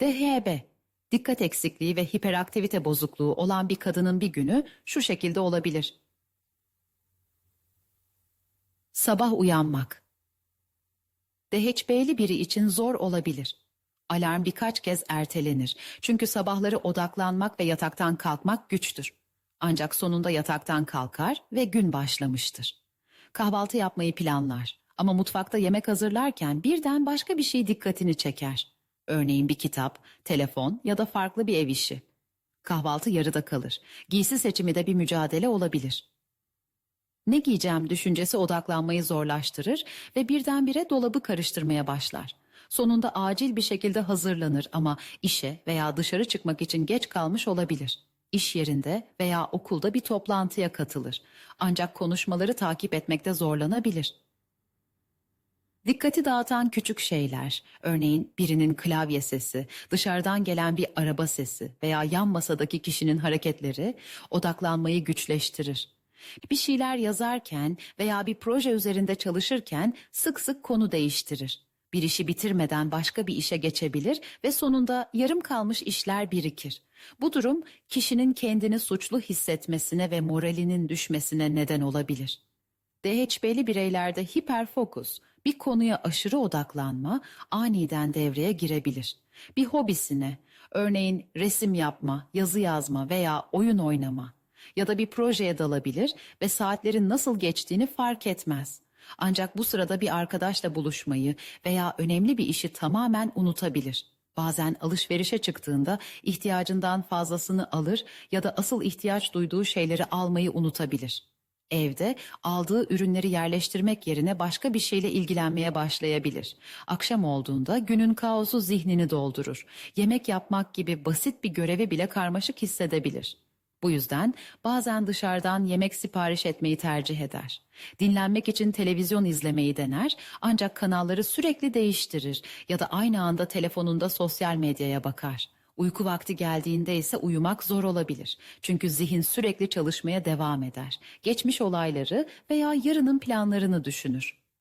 DHB, dikkat eksikliği ve hiperaktivite bozukluğu olan bir kadının bir günü şu şekilde olabilir. Sabah uyanmak. DHB'li biri için zor olabilir. Alarm birkaç kez ertelenir. Çünkü sabahları odaklanmak ve yataktan kalkmak güçtür. Ancak sonunda yataktan kalkar ve gün başlamıştır. Kahvaltı yapmayı planlar ama mutfakta yemek hazırlarken birden başka bir şey dikkatini çeker. Örneğin bir kitap, telefon ya da farklı bir ev işi. Kahvaltı yarıda kalır. Giysi seçimi de bir mücadele olabilir. Ne giyeceğim düşüncesi odaklanmayı zorlaştırır ve birdenbire dolabı karıştırmaya başlar. Sonunda acil bir şekilde hazırlanır ama işe veya dışarı çıkmak için geç kalmış olabilir. İş yerinde veya okulda bir toplantıya katılır. Ancak konuşmaları takip etmekte zorlanabilir. Dikkati dağıtan küçük şeyler, örneğin birinin klavye sesi, dışarıdan gelen bir araba sesi veya yan masadaki kişinin hareketleri odaklanmayı güçleştirir. Bir şeyler yazarken veya bir proje üzerinde çalışırken sık sık konu değiştirir. Bir işi bitirmeden başka bir işe geçebilir ve sonunda yarım kalmış işler birikir. Bu durum kişinin kendini suçlu hissetmesine ve moralinin düşmesine neden olabilir. DHB'li bireylerde hiperfokus, bir konuya aşırı odaklanma aniden devreye girebilir. Bir hobisine, örneğin resim yapma, yazı yazma veya oyun oynama ya da bir projeye dalabilir ve saatlerin nasıl geçtiğini fark etmez. Ancak bu sırada bir arkadaşla buluşmayı veya önemli bir işi tamamen unutabilir. Bazen alışverişe çıktığında ihtiyacından fazlasını alır ya da asıl ihtiyaç duyduğu şeyleri almayı unutabilir. Evde aldığı ürünleri yerleştirmek yerine başka bir şeyle ilgilenmeye başlayabilir. Akşam olduğunda günün kaosu zihnini doldurur. Yemek yapmak gibi basit bir görevi bile karmaşık hissedebilir. Bu yüzden bazen dışarıdan yemek sipariş etmeyi tercih eder. Dinlenmek için televizyon izlemeyi dener ancak kanalları sürekli değiştirir ya da aynı anda telefonunda sosyal medyaya bakar. Uyku vakti geldiğinde ise uyumak zor olabilir. Çünkü zihin sürekli çalışmaya devam eder. Geçmiş olayları veya yarının planlarını düşünür.